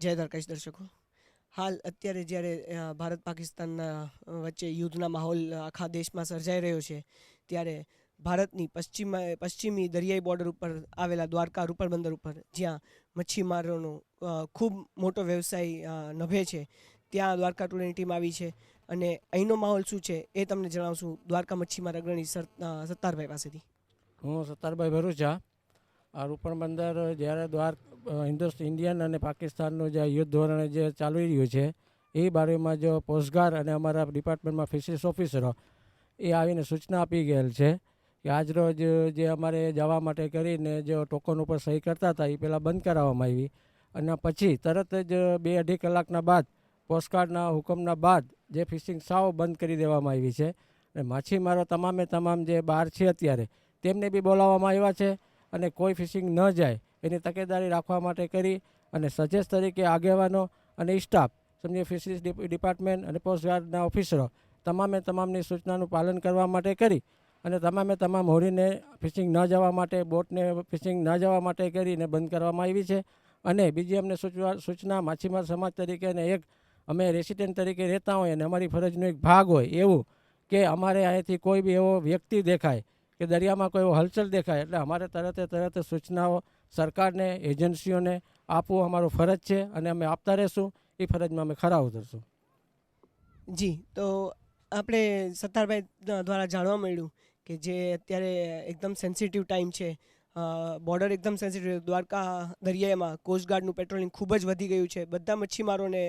જય દ્વારકાશ દર્શકો. હાલ અત્યારે જ્યારે ભારત પાકિસ્તાનના વચ્ચે યુદ્ધના માહોલ આખા દેશમાં સર્જાઈ રહ્યો છે, ત્યારે ભારતની પશ્ચિમ પશ્ચિમી દરિયાઈ બોર્ડર ઉપર આવેલા દ્વારકા રૂપર બંદર ઉપર જ્યાં મચ્છીમારોનો ખૂબ મોટો વ્યવસાય નભે છે, ત્યાં દ્વારકા ટુડેની ટીમ આવી છે અને અહીંનો માહોલ શું છે એ તમને જણાવશું દ્વારકા મચ્છીમાર અગ્રણી સત્તારભાઈ પાસેથી. હું સત્તારભાઈ ભરૂચા આ રૂપણ બંદર જ્યારે દ્વાર હિન્દુસ્ત ઇન્ડિયન અને પાકિસ્તાનનું જે યુદ્ધ ધોરણે જે ચાલી રહ્યું છે, એ બારેમાં જો પોસ્ટગાર્ડ અને અમારા ડિપાર્ટમેન્ટમાં ફિશરીઝ ઓફિસરો એ આવીને સૂચના આપી ગયેલ છે કે આજરોજ જે અમારે જવા માટે કરીને જે ટોકન ઉપર સહી કરતા હતા, એ પહેલાં બંધ કરાવવામાં આવી. અને પછી તરત જ બે અઢી કલાકના બાદ પોસ્ટગાર્ડના હુકમના બાદ જે ફિશિંગ સાવ બંધ કરી દેવામાં આવી છે. અને માછીમારો તમામે તમામ જે બહાર છે અત્યારે, તેમને બી બોલાવવામાં આવ્યા છે. અને કોઈ ફિશિંગ ન જાય, એની તકેદારી રાખવા માટે કરી અને સજેસ્ટ તરીકે આગેવાનો અને સ્ટાફ સમજીએ ફિશરીઝ ડિપાર્ટમેન્ટ અને કોસ્ટગાર્ડના ઓફિસરો તમામે તમામની સૂચનાનું પાલન કરવા માટે કરી અને તમામે તમામ હોડીને ફિશિંગ ન જવા માટે, બોટને ફિશિંગ ન જવા માટે કરીને બંધ કરવામાં આવી છે. અને બીજી અમને સૂચવા સૂચના માછીમાર સમાજ તરીકે અને એક અમે રેસિડેન્ટ તરીકે રહેતા હોય અને અમારી ફરજનો એક ભાગ હોય એવું કે અમારે અહીંયાથી કોઈ બી એવો વ્યક્તિ દેખાય કે દરિયામાં કોઈ હલચલ દેખાય, એટલે અમારે તરતે તરત સૂચનાઓ સરકારને, એજન્સીઓને આપવું અમારો ફરજ છે અને અમે આપતા રહેશું. એ ફરજમાં અમે ખરા ઉતરશું. જી, તો આપણે સત્તારભાઈ દ્વારા જાણવા મળ્યું કે જે અત્યારે એકદમ સેન્સિટિવ ટાઈમ છે. બોર્ડર એકદમ સેન્સિટિવ દ્વારકા દરિયામાં કોસ્ટગાર્ડનું પેટ્રોલિંગ ખૂબ જ વધી ગયું છે. બધા મચ્છીમારોને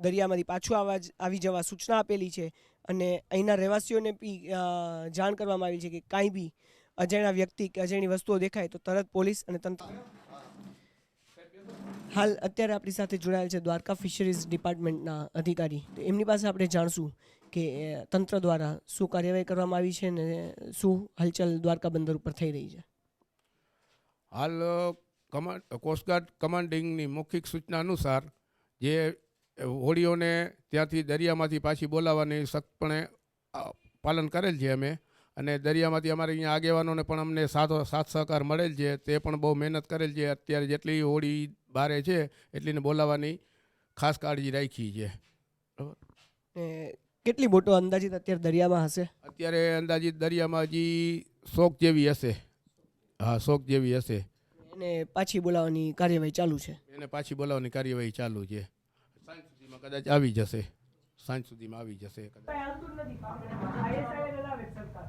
દરિયામાંથી પાછું આવવા આવી જવા સૂચના આપેલી છે. અને અહીંના રહેવાસીઓને બી જાણ કરવામાં આવી છે કે કાંઈ બી અજાણ્યા વ્યક્તિ કે અજાણી વસ્તુઓ દેખાય તો તરત પોલીસ અને તંત્ર હાલ અત્યારે આપણી સાથે જોડાયેલ છે દ્વારકા ફિશરીઝ ડિપાર્ટમેન્ટના અધિકારી. તો એમની પાસે આપણે જાણશું કે તંત્ર દ્વારા શું કાર્યવાહી કરવામાં આવી છે ને શું હલચલ દ્વારકા બંદર ઉપર થઈ રહી છે? હાલ કમાન્ડ, કોસ્ટગાર્ડ કમાન્ડિંગની મૌખિક સૂચના અનુસાર જે હોડીઓને ત્યાંથી દરિયામાંથી પાછી બોલાવવાની સખ્તપણે પાલન કરેલ છે અમે. અને દરિયામાંથી અમારે અહીંયા આગેવાનોને પણ અમને સાથ સાથ સહકાર મળેલ છે. તે પણ બહુ મહેનત કરેલ છે. અત્યારે જેટલી હોડી બારે છે એટલીને બોલાવવાની ખાસ કાળજી રાખી છે. ને કેટલી બોટો અંદાજિત અત્યારે દરિયામાં હશે? અત્યારે અંદાજિત દરિયામાં હજી શોક જેવી હશે. હા શોક જેવી હશે. એને પાછી બોલાવવાની કાર્યવાહી ચાલુ છે? એને પાછી બોલાવવાની કાર્યવાહી ચાલુ છે. સુધીમાં કદાચ આવી જશે. સાંજ સુધીમાં આવી જશે કદાચ.